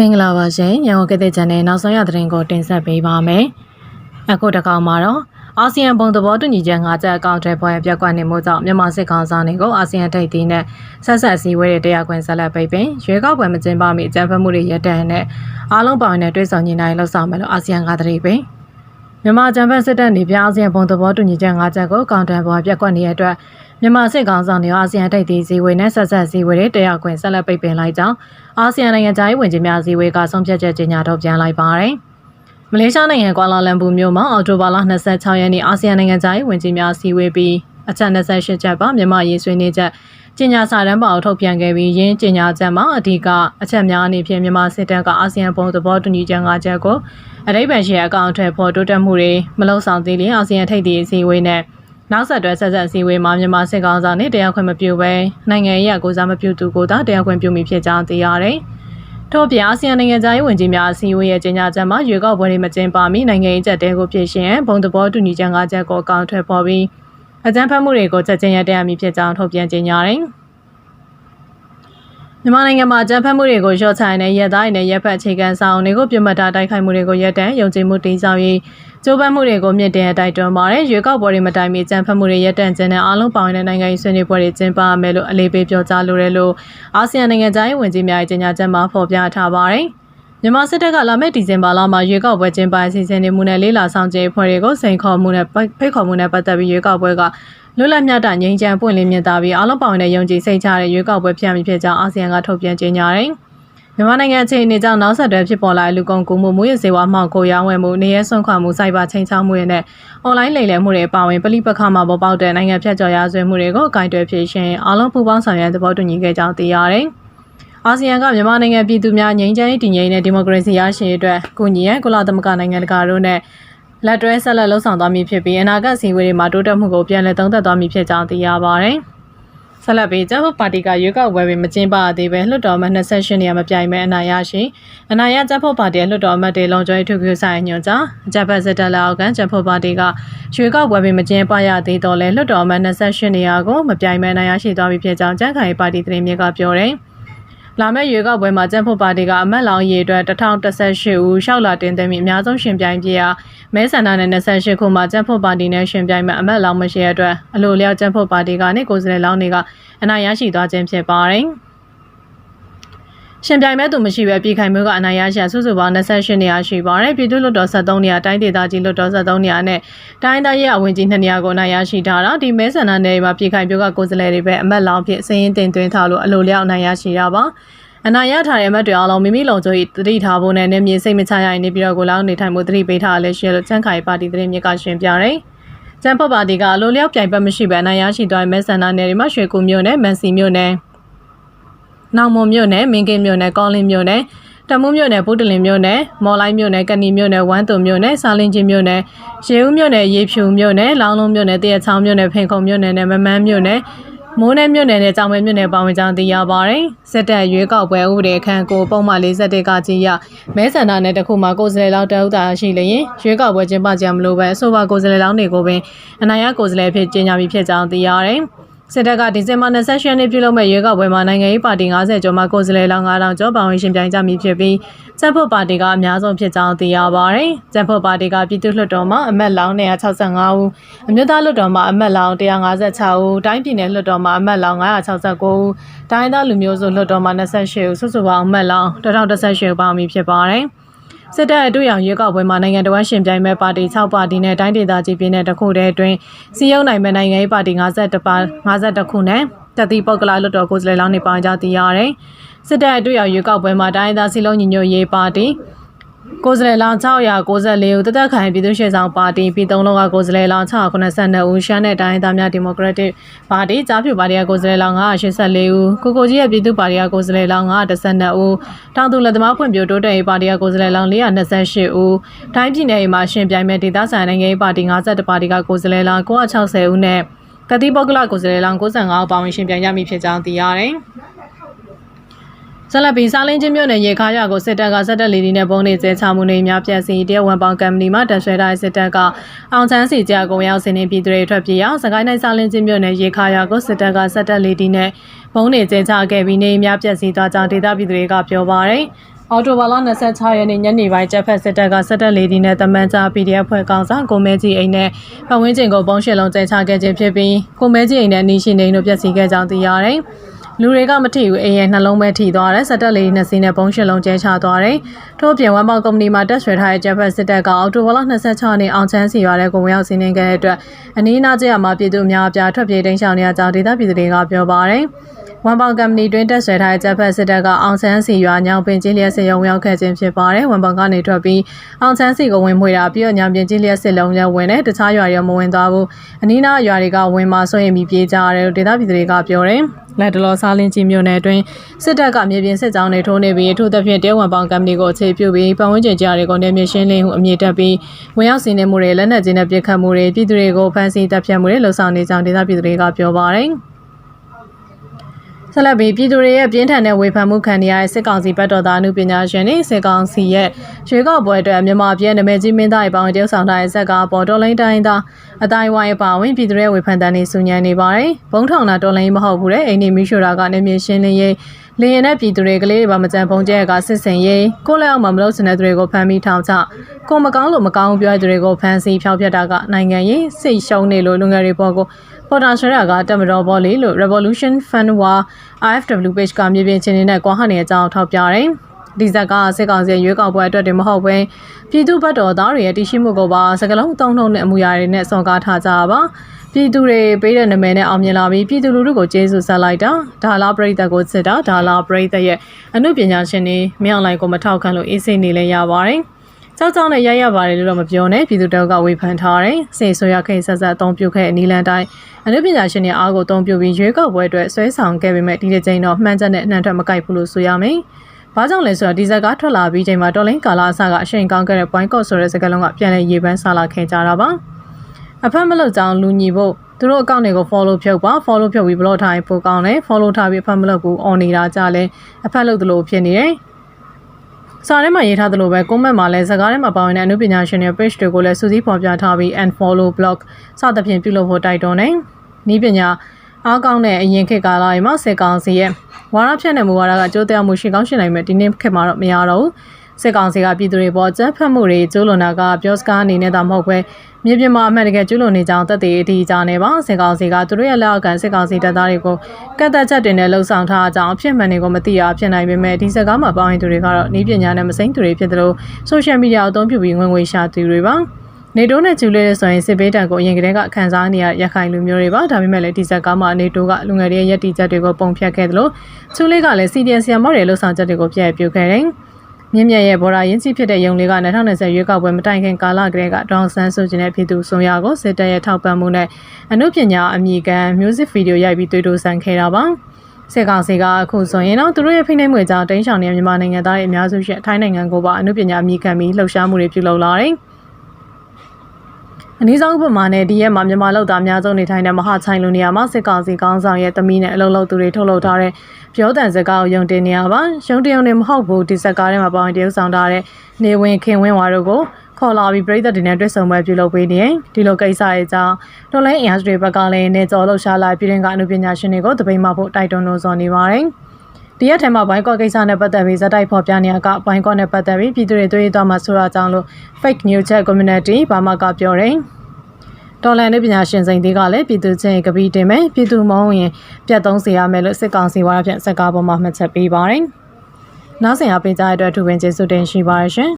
မင်္ဂလာပါရှင်ရန်ကုန်ကတဲ့ channel နောက်ဆုံးရသတင်းကိုတင်ဆက်ပေးပါမယ်အခုတစ်ကောင်မှာတော့အာဆီယံဘုံသဘောတူညီချက်၅ချက်အကောင့်တွေဖွဲ့ပြက်ကွက်နေမှုကြောင့်မြန်မာစစ်ကောင်ဆောင်တွေကိုအာဆီယံထိပ်သီးနဲ့ဆက်ဆက်စည်းဝေးတဲ့တရားခွင့်ဆက်လက်ပိတ်ပင်ရွေးကောက်ပွဲမကျင်းပမီအကြမ်းဖက်မှုတွေရပ်တန့်နဲ့အားလုံးပါဝင်တဲ့တွဲဆောင်ညီနိုင်လှုပ်ဆောင်မယ်လို့အာဆီယံကတည်းပင်မြန်မာဂျမ်ဘတ်စစ်တပ်နေပြအာဆီယံဘုံသဘောတူညီချက်၅ချက်ကိုကောင်တန်ပေါ်ပြက်ကွက်နေတဲ့အတွက် မြန်မာစစ်ကောင်ဆောင်တွေအာဆီယံထိပ်သီးစည်းဝေးနဲ့ဆက်ဆက်စည်းဝေးတဲ့တရားခွင့်ဆက်လက်ပိတ်ပင်လိုက်ကြောင်းအာဆီယံနိုင်ငံသားရေးဝန်ကြီးများစည်းဝေးကဆုံးဖြတ်ချက်ကြေညာထုတ်ပြန်လိုက်ပါတယ်။မလေးရှားနိုင်ငံကွာလာလမ်ပူမြို့မှာအော်တိုဘာလ26ရက်နေ့အာဆီယံနိုင်ငံသားရေးဝန်ကြီးများစည်းဝေးပြီးအချက်28ချက်ပါမြန်မာရေးဆွေးနွေးချက်ကျညာစာတမ်းပါထုတ်ပြန်ခဲ့ပြီးရင်းကျညာချက်မှာအဓိကအချက်များအနေဖြင့်မြန်မာစစ်တပ်ကအာဆီယံဘုံသဘောတူညီချက်၅ချက်ကိုအထိပ္ပယ်ရှိအကောင့်အထည်ဖော်တိုးတက်မှုတွေမလုံဆောင်သေးလျင်အာဆီယံထိပ်သီးအစည်းအဝေးနဲ့ နောက်ဆက်တွဲဆက်ဆက်အစည်းအဝေးမှာမြန်မာစစ်ကောင်ဆောင်နဲ့တရားခွင့်မပြုဘဲနိုင်ငံရေးအကူအစားမပြုသူကိုသာတရားခွင့်ပြုမိဖြစ်ကြောင်းသိရတယ်။ထို့ပြင်အာဆီယံနိုင်ငံသားရေးဝန်ကြီးများအစည်းအဝေးရဲ့ကြေညာချက်မှာရွေးကောက်ပွဲတွေမကျင်းပမီနိုင်ငံရေးချက်တဲကိုဖြစ်ရှင်ဘုံသဘောတူညီချက်၅ချက်ကိုအကောင့်ထွက်ပေါ်ပြီးအကြမ်းဖက်မှုတွေကိုချက်ချင်းရပ်တန့်ရမည်ဖြစ်ကြောင်းထုတ်ပြန်ကြေညာတယ်။ မြန်မာနိုင်ငံမှာကြမ်းဖက်မှုတွေကိုလျှော့ချနိုင်တဲ့ရဲသားတွေနဲ့ရဲဖက်အခြေခံဆောင်တွေကိုပြစ်မှတ်ထားတိုက်ခိုက်မှုတွေကိုရပ်တန့်ယုံကြည်မှုတည်ဆောက်ရေးကျိုးပန်းမှုတွေကိုမြင့်တင်တိုက်တွန်းပါတယ်ရွေးကောက်ပွဲတွေမတိုင်မီကြမ်းဖက်မှုတွေရပ်တန့်ခြင်းနဲ့အားလုံးပါဝင်တဲ့နိုင်ငံရေးဆွေးနွေးပွဲတွေကျင်းပရမယ်လို့အလေးပေးပြောကြားလိုတယ်လို့အာဆီယံနိုင်ငံသားရေးဝန်ကြီးများရဲ့ကြေညာချက်မှာဖော်ပြထားပါတယ် မြန်မာစစ်တပ်ကလာမယ့်ဒီဇင်ဘာလမှာရွေးကောက်ပွဲကျင်းပအစီအစဉ်တွေမှုနဲ့လေးလာဆောင်ကျင်းဖွဲ့တွေကိုစိန်ခေါ်မှုနဲ့ဖိတ်ခေါ်မှုနဲ့ပတ်သက်ပြီးရွေးကောက်ပွဲကလွတ်လပ်မြတ်တာငြိမ်းချမ်းပွင့်လင်းမြတ်တာပြီးအားလုံးပါဝင်တဲ့ယုံကြည်စိတ်ချတဲ့ရွေးကောက်ပွဲဖြစ်ရမည်ဖြစ်ကြောင်းအာဆီယံကထုတ်ပြန်ကြေညာတယ်။မြန်မာနိုင်ငံအခြေအနေကြောင့်နောက်ဆက်တွဲဖြစ်ပေါ်လာတဲ့လူကုန်ကူးမှုမှုရစေဝါမှောင်ကိုရောင်းဝယ်မှုနေရဲဆွန့်ခွာမှုစိုက်ဘာချင်းချောင်းမှုတွေနဲ့အွန်လိုင်းလိမ်လည်မှုတွေပါဝင်ပလိပခမှာပေါ်ပေါက်တဲ့နိုင်ငံဖြတ်ကျော်ရာဇဝတ်မှုတွေကိုအကင်တွယ်ဖြစ်ရှင်အားလုံးပူးပေါင်းဆောင်ရွက်သဘောတူညီခဲ့ကြောင်းသိရတယ်။ အာဆီယံကမြန်မာနိုင်ငံပြည်သူများငြိမ်းချမ်းရေးတည်ငြိမ်တဲ့ဒီမိုကရေစီရရှိရေးအတွက်ကုညီရန်ကုလသမဂ္ဂနိုင်ငံတကာတို့နဲ့လက်တွဲဆက်လက်လှုပ်ဆောင်သွားမည်ဖြစ်ပြီးအနာဂတ်စီဝေးတွေမှာတိုးတက်မှုကိုပြန်လည်သုံးသပ်သွားမည်ဖြစ်ကြောင်းသိရပါတယ်။ဆက်လက်ပြီးကျန်းမာပါတီကရွေးကောက်ပွဲပင်မကျင်းပသေးပဲလွှတ်တော်မှ28နေရာမပြိုင်မဲ့အနာရရှိအနာရကျန်းဖို့ပါတီလွှတ်တော်မှတေလုံကျော်ထုခွဆိုင်ညွှန်ကြားအကြပ်ဖက်စစ်တပ်လက်အောက်ကကျန်းဖို့ပါတီကရွေးကောက်ပွဲပင်မကျင်းပရသေးတော့လဲလွှတ်တော်မှ28နေရာကိုမပြိုင်မဲ့အနာရရှိသွားပြီဖြစ်ကြောင်းကျန်းခိုင်ပါတီသတင်းမြစ်ကပြောတယ်။ လာမယ့်ရွေးကောက်ပွဲမှာကျန်းဖို့ပါတီကအမတ်လောင်ရေအတွက်1018ဦးရှောက်လာတင်သွင်းပြီးအများဆုံးရှင်ပြိုင်ပြရာမဲဆန္ဒနဲ့28ခုမှာကျန်းဖို့ပါတီနဲ့ရှင်ပြိုင်မဲ့အမတ်လောင်မရှိရတဲ့အတွက်အလိုလျောက်ကျန်းဖို့ပါတီကနေကိုယ်စားလှယ်လောင်းတွေကအနိုင်ရရှိသွားခြင်းဖြစ်ပါတယ်။ ရှင်ပြိုင်မဲ့သူမရှိပဲပြည်ခိုင်မျိုးကအနိုင်ရရှိစုစုပေါင်း28နေရာရှိပါတယ်ပြည်သူ့လွှတ်တော်73နေရာတိုင်းဒေသကြီးလွှတ်တော်73နေရာနဲ့တိုင်းသားရေးအဝင်ကြီး2နေရာကိုအနိုင်ရရှိထားတာဒီမဲဆန္ဒနယ်မှာပြည်ခိုင်မျိုးကကိုယ်စားလှယ်တွေပဲအမတ်လောင်းဖြစ်စည်ရင်တင်သွင်းထားလို့အလိုလျောက်အနိုင်ရရှိတာပါအနာရထားတဲ့အမတ်တွေအားလုံးမိမိလုံခြုံရေးတတိထားဖို့နဲ့နေမြေစိတ်မချရရင်နေပြီးတော့ကိုလောင်းနေထိုင်မှုတတိပေးထားလဲရှိလို့ချန့်ခိုင်ပါတီသတင်းမြစ်ကရှင်ပြတယ်။ကျန်းဖတ်ပါတီကအလိုလျောက်ပြိုင်ပတ်မရှိဘဲအနာရရှိသွားတဲ့မဲဆန္ဒနယ်တွေမှာရွှေကူမြို့နယ်မန်စီမြို့နယ် နောင်မွန်မြို့နယ်မင်းကင်းမြို့နယ်ကောင်းလင်းမြို့နယ်တမူးမြို့နယ်ဗုဒ္ဓလင်မြို့နယ်မော်လိုက်မြို့နယ်ကဏီမြို့နယ်ဝမ်းတုံမြို့နယ်စာလင်းချင်းမြို့နယ်ရေဦးမြို့နယ်ရေဖြူမြို့နယ်လောင်းလုံးမြို့နယ်တရချောင်းမြို့နယ်ဖင်ခုံမြို့နယ်နဲ့မမန်းမြို့နယ်မိုးနယ်မြို့နယ်နဲ့ကြောင်မဲမြို့နယ်ပါဝင်ကြောင်းသိရပါတယ်။စစ်တပ်ရွေးကောက်ပွဲဥပဒေခန့်ကိုပုံမှန်41ကကြီးရမဲဆန္ဒနယ်တစ်ခုမှာကိုယ်စားလှယ်လောင်းတအုပ်တာရှိလျင်ရွေးကောက်ပွဲကျင်းပကြမလို့ပဲအဆိုပါကိုယ်စားလှယ်လောင်းတွေကိုပင်အနိုင်ရကိုယ်စားလှယ်ဖြစ်ကြီးညာပြီးဖြစ်ကြောင်းသိရတယ်။ စစ်တပ်ကဒီဇင်ဘာ28ရက်နေ့ပြုလုပ်မဲ့ရွေးကောက်ပွဲမှာနိုင်ငံရေးပါတီ90ကျော်မှကိုယ်စားလှယ်လောင်း9000ကျော်ပါဝင်ရှင်ပြိုင်ကြမည်ဖြစ်ပြီးစက်ဖို့ပါတီကအများဆုံးဖြစ်ကြောင်းသိရပါတယ်။စက်ဖို့ပါတီကပြည်သူ့လွှတ်တော်မှာအမတ်လောင်း165ဦးအမျိုးသားလွှတ်တော်မှာအမတ်လောင်း156ဦးတိုင်းပြည်နယ်လွှတ်တော်မှာအမတ်လောင်း969ဦးတိုင်းသားလူမျိုးစုလွှတ်တော်မှာ28ဦးစုစုပေါင်းအမတ်လောင်း1018ဦးပါဝင်ဖြစ်ပါတယ်။ စစ်တပ်အတွေ့အကြုံရွေးကောက်ပွဲမှာနိုင်ငံတော်ရှင်ပြိုင်မဲ့ပါတီ6ပါတီနဲ့တိုင်းဒေသကြီးပြည်နယ်တစ်ခုတည်းအတွင်းစီယုံနိုင်မဲ့နိုင်ငံရေးပါတီ52ပါ52ခုနဲ့တတိပုတ်ကလာလွတ်တော်ကိုယ်စားလှယ်လောင်းနေပါကြသိရတယ်။စစ်တပ်အတွေ့အကြုံရွေးကောက်ပွဲမှာတိုင်းဒေသစီလုံးညီညွတ်ရေးပါတီ ကိုယ်စားလှယ်လောင်း694ဦးတသက်ခိုင်ပြည်သူ့ရှေ့ဆောင်ပါတီပြည်သုံးလုံးကကိုယ်စားလှယ်လောင်း682ဦးရှမ်းတဲ့တိုင်းသားများဒီမိုကရက်တစ်ပါတီကြားဖြူပါတီကကိုယ်စားလှယ်လောင်း984ဦးကိုကိုကြီးရဲ့ပြည်သူ့ပါတီကကိုယ်စားလှယ်လောင်း912ဦးတောင်သူလက်သမားဖွံ့ဖြိုးတိုးတက်ရေးပါတီကကိုယ်စားလှယ်လောင်း428ဦးတိုင်းပြည်နယ်မှာရှင်ပြိုင်မဲ့ဒေသဆိုင်နိုင်ငံရေးပါတီ52ပါတီကကိုယ်စားလှယ်လောင်း960ဦးနဲ့ကတိပုဂ္ဂလကိုယ်စားလှယ်လောင်း95ဦးပါဝင်ရှင်ပြိုင်ရမည်ဖြစ်ကြောင်းသိရတယ်။ ဇလပီစားလင်းချင်းမြို့နယ်ရေခါရွာကိုစစ်တပ်ကစစ်တပ်လီဒီနဲ့ပုံနေကျဲချမှုနေများပြက်စီတရဝန်ပေါင်ကမ်ပဏီမှတက်ဆွဲထားတဲ့စစ်တပ်ကအောင်ချမ်းစီကြာကုန်ရောက်စင်းနေပြည်သူတွေထွက်ပြေးအောင်စကိုင်းတိုင်းစားလင်းချင်းမြို့နယ်ရေခါရွာကိုစစ်တပ်ကစစ်တပ်လီဒီနဲ့ပုံနေကျဲချခဲ့ပြီးနေများပြက်စီသွားကြောင်းဒေသပြည်သူတွေကပြောပါရယ်အော်တိုဘာလ26ရက်နေ့ညနေပိုင်းတပ်ဖက်စစ်တပ်ကစစ်တပ်လေဒီနဲ့တမန်ကြား PDF ဖွဲ့ကောင်ဆောင်ကိုမဲကြီးအိမ်နဲ့ပတ်ဝန်းကျင်ကိုပုံရှင်းလုံးကျဲချခဲ့ခြင်းဖြစ်ပြီးကိုမဲကြီးအိမ်နဲ့နီးရှိနေတို့ပြည့်စည်ခဲ့ကြောင်းသိရတယ်။ လူတွေကမထိဘူးအိမ်ရဲ့နှလုံးပဲထိသွားတယ်စစ်တပ်လေနှစ်စီးနဲ့ပုံရှင်းလုံးကျဲချသွားတယ်။ထို့ပြင်ဝမ်ပေါကုမ္ပဏီမှာတက်ဆွဲထားတဲ့တပ်ဖက်စစ်တပ်ကအော်တိုဘာလ26ရက်နေ့အောင်ချမ်းစီရွာတဲ့ကိုဝင်ရောက်စီးနင်းခဲ့တဲ့အတွက်အနီးအနားကျရမှာပြည်သူအများအပြားထွက်ပြေးတိမ်းရှောင်နေကြကြောင်းဒေသပြည်သူတွေကပြောပါတယ်။ ဝန်ပေါင်ကမ္ပဏီတွင်တက်ဆွဲထားတဲ့ဂျပန်စစ်တပ်ကအောင်ဆန်းစီရွာညောင်ပင်ကြီးလျက်စစ်ရုံရောက်ခဲ့ခြင်းဖြစ်ပါတယ်။ဝန်ပေါင်ကနေထွက်ပြီးအောင်ဆန်းစီကိုဝင်မွေတာပြီးတော့ညောင်ပင်ကြီးလျက်စစ်လုံးလည်းဝင်တယ်။တခြားရွာတွေမဝင်သွားဘူး။အနီးနားရွာတွေကဝင်มาဆိုရင်ပြီးပြေးကြရတယ်လို့ဒေသပြည်သူတွေကပြောတယ်။လက်တလောစားလင်းကြီးမြို့နယ်အတွင်းစစ်တပ်ကမြေပြင်စစ်ကြောင်းတွေထိုးနေပြီးအထူးသဖြင့်တဲဝန်ပေါင်ကမ္ပဏီကိုအခြေပြုပြီးပတ်ဝန်းကျင်ကြားတွေကိုနေမြေရှင်းလင်းမှုအမြင့်တက်ပြီးဝင်ရောက်စီးနှင်းမှုတွေလက်နက်ကြီးနဲ့ပစ်ခတ်မှုတွေပြည်သူတွေကိုဖမ်းဆီးတပ်ဖြတ်မှုတွေလှုံ့ဆော်နေကြောင်းဒေသပြည်သူတွေကပြောပါတယ်။ ဆက်လက်ပြီးပြည်သူတွေရဲ့ပြင်းထန်တဲ့ဝေဖန်မှုခံနေရတဲ့စစ်ကောင်စီဘက်တော်သားအမှုပညာရှင်တွေစစ်ကောင်စီရဲ့ရွေးကောက်ပွဲအတွက်မြန်မာပြည်နာမည်ကြီးမင်းသားတွေပေါင်းတရုပ်ဆောင်ထားတဲ့ဇက်ကပေါ်တော်လိုင်းတိုင်းသားအတိုင်းဝိုင်းပါဝင်ပြည်သူတွေရဲ့ဝေဖန်တန်တွေဆူညံနေပါတယ်။ဘုံထောင်တာတော်လိုင်းမဟုတ်ဘူးတဲ့အိမ်နေမီရှိုတာကနေမြေရှင်းလင်းရေးလင်းရင်တဲ့ပြည်သူတွေကလေးတွေပါမကြံဖုံကျဲကစစ်စင်ရေးကိုလက်အောက်မှာမလို့စင်တဲ့သူတွေကိုဖမ်းပြီးထောင်ချကိုမကောင်းလို့မကောင်းပြောတဲ့သူတွေကိုဖမ်းဆီးဖျောက်ဖျက်တာကနိုင်ငံရေးစိတ်ရှုံးနေလို့လူငယ်တွေပေါ်ကို ပေါ်တာရှရာကတမတော်ပေါ်လေးလို့ Revolution Fund War IFW page ကမြေပြင်ချင်းနေတဲ့ကွာဟနေအကြောင်းထောက်ပြတယ်။ဒီဇက်ကစစ်ကောင်စီရွေးကောက်ပွဲအတွက်တင်မဟုတ်ဘဲပြည်သူ့ဘက်တော်သားတွေရဲ့တရှိမှုကိုပါစကလုံးတုံးထုံနဲ့အမှုရာတွေနဲ့စော်ကားထားကြပါပြည်သူတွေပေးတဲ့နာမည်နဲ့အောင်မြင်လာပြီးပြည်သူလူထုကိုကျေးဇူးဆက်လိုက်တာဒါလာပရိသတ်ကိုစစ်တာဒါလာပရိသတ်ရဲ့အမှုပညာရှင်တွေမြောက်လိုက်ကိုမထောက်ခံလို့အေးစိနေလဲရပါတယ်။ ကြောက်ကြောက်နဲ့ရရပါတယ်လို့တော့မပြောနဲ့ပြည်သူတောက်ကဝေဖန်ထားတယ်။စေဆိုရခိဆက်ဆက်အသုံးပြုခဲ့အနီလန်တိုင်းအနုပညာရှင်တွေအားကိုအသုံးပြုပြီးရွေးကောက်ပွဲအတွက်ဆွဲဆောင်ခဲ့ပေမဲ့ဒီတစ်ချိန်တော့မှန်ချက်နဲ့အနှံ့ထွက်မကိုက်ဘူးလို့ဆိုရမယ်။ဘာကြောင့်လဲဆိုတော့ဒီဇက်ကထွက်လာပြီးချိန်မှာတော်လိုင်းကာလာအစကအချိန်ကောင်းခဲ့တဲ့ point cost ဆိုတဲ့စကားလုံးကပြန်လည်ရေပန်းဆလာခဲ့ကြတာပါ။အဖက်မလို့ကြောင်းလူညီဖို့သူတို့အကောင့်တွေကို follow ဖြုတ်ပါ follow ဖြုတ်ပြီး block ထားရင်ပိုကောင်းတယ် follow ထားပြီးအဖက်မလို့ဘူး on နေတာကြလဲအဖက်လို့သလိုဖြစ်နေတယ် စာထဲမှာရေးထားသလိုပဲ comment မှာလည်းစကားထဲမှာပါဝင်တဲ့အနုပညာရှင်တွေ page တွေကိုလည်းစူးစီးဖော်ပြထားပြီး unfollow block စသဖြင့်ပြုလုပ်ဖို့တိုက်တွန်းတယ်။ဤပညာအားကောင်းတဲ့အရင်ခေတ်ကာလတွေမှာစစ်ကောင်စီရဲ့ဝါရဖြန့်တဲ့မူဝါဒကကြိုးတက်မှုရှိကောင်းရှိနိုင်မဲ့ဒီနေ့ခေတ်မှာတော့မရတော့ဘူး။ စစ်ကောင်စီကပြည်သူတွေပေါ်ကြမ်းဖက်မှုတွေကျူးလွန်တာကပြောစကားအနေနဲ့သာမဟုတ်ပဲမြေပြင်မှာအမှန်တကယ်ကျူးလွန်နေကြောင်းသက်သေအထီးကြနေပါစစ်ကောင်စီကသူတို့ရဲ့လက်အောက်ခံစစ်ကောင်စီတပ်သားတွေကိုကတ်သက်ချက်တင်နဲ့လှုံ့ဆော်ထားကြောင်းအဖြစ်မှန်တွေကိုမသိရဖြစ်နိုင်ပေမဲ့ဒီစကားမှာပေါင်းရင်သူတွေကတော့ဤပညာနဲ့မစိမ့်သူတွေဖြစ်သလိုဆိုရှယ်မီဒီယာအသုံးပြုပြီးဝင်ငွေရှာသူတွေပါနေတိုးနဲ့ကျူလေးတဲ့ဆိုရင်စစ်ဘေးတံကိုအရင်ကတည်းကခန်းစားနေရရခိုင်လူမျိုးတွေပါဒါပေမဲ့လည်းဒီဇက်ကားမှာနေတိုးကလူငယ်တွေရဲ့ယက်တီချက်တွေကိုပုံဖြတ်ခဲ့သလိုကျူလေးကလည်းစီဒီအန်ဆီယမ်မော့တွေလှုပ်ဆောင်ချက်တွေကိုပြည့်ပြခဲ့တယ် မြင့်မြတ်ရဲ့ဘော်ရာရင်းစီဖြစ်တဲ့ယုံလေးက2020ရွေးကောက်ပွဲမတိုင်ခင်ကာလကတည်းကဒေါန်ဆန်းစုကြည်နဲ့ပြည်သူဆိုရကိုစစ်တပ်ရဲ့ထောက်ပံ့မှုနဲ့အမှုပညာအမိခံ music video ရိုက်ပြီးတွေ့တူဆန်ခဲ့တာပါစစ်ကောင်စီကအခုဆိုရင်တော့သူတို့ရဲ့ဖိနှိပ်မှုကြောင့်တင်းရှောင်နေတဲ့မြန်မာနိုင်ငံသားတွေအများစုရှိထိုင်းနိုင်ငံကိုပါအမှုပညာအမိခံပြီးလှုပ်ရှားမှုတွေပြုလုပ်လာတယ် အနည်းဆုံးဥပမာနဲ့ဒီရက်မှာမြန်မာလောက်သားအများဆုံးနေထိုင်တဲ့မဟာချိုင်လူနေရာမှာစစ်ကောင်စီကောင်းဆောင်ရဲ့သမီးနဲ့အလုပ်လုပ်သူတွေထုတ်လုပ်ထားတဲ့ပြောတန်စကားကိုယုံတင်နေရပါယုံတင်ုံနဲ့မဟုတ်ဘူးဒီစကားထဲမှာပေါင်းတရုပ်ဆောင်ထားတဲ့နေဝင်ခင်ဝင်းဝါတို့ကိုခေါ်လာပြီးပြည်သက်တွေနဲ့တွေ့ဆုံပွဲပြုလုပ်ပေးနေရင်ဒီလိုကိစ္စရဲ့အကြောင်းတော်လိုင်းအင်အားစုတွေဘက်ကလည်းနေကြော်လှုပ်ရှားလာပြည်တွင်းကအမှုပညာရှင်တွေကိုတပိတ်မှဖို့တိုက်တွန်းလို့ဆိုနေပါတယ် ဒီရက်ထဲမှာဘိုင်းကော့ကိစ္စနဲ့ပတ်သက်ပြီးဇက်တိုက်ဖော်ပြနေရကဘိုင်းကော့နဲ့ပတ်သက်ပြီးပြည်သူတွေတွေ့ရတော့မှဆိုတာကြောင့်လို့ fake news chat community ဘာမှကပြောတယ်တော်လန်တဲ့ပညာရှင်စိန်သေးကလည်းပြည်သူချင်းကပီးတင်မယ်ပြည်သူမုံရင်ပြတ်သုံးစေရမယ်လို့စစ်ကောင်စီဝါရဖြင့်စကားပေါ်မှာမှတ်ချက်ပေးပါတယ်။နောက်ဆင်အားပေးကြတဲ့အတွက်ထူပင်ကျေးဇူးတင်ရှိပါရရှင်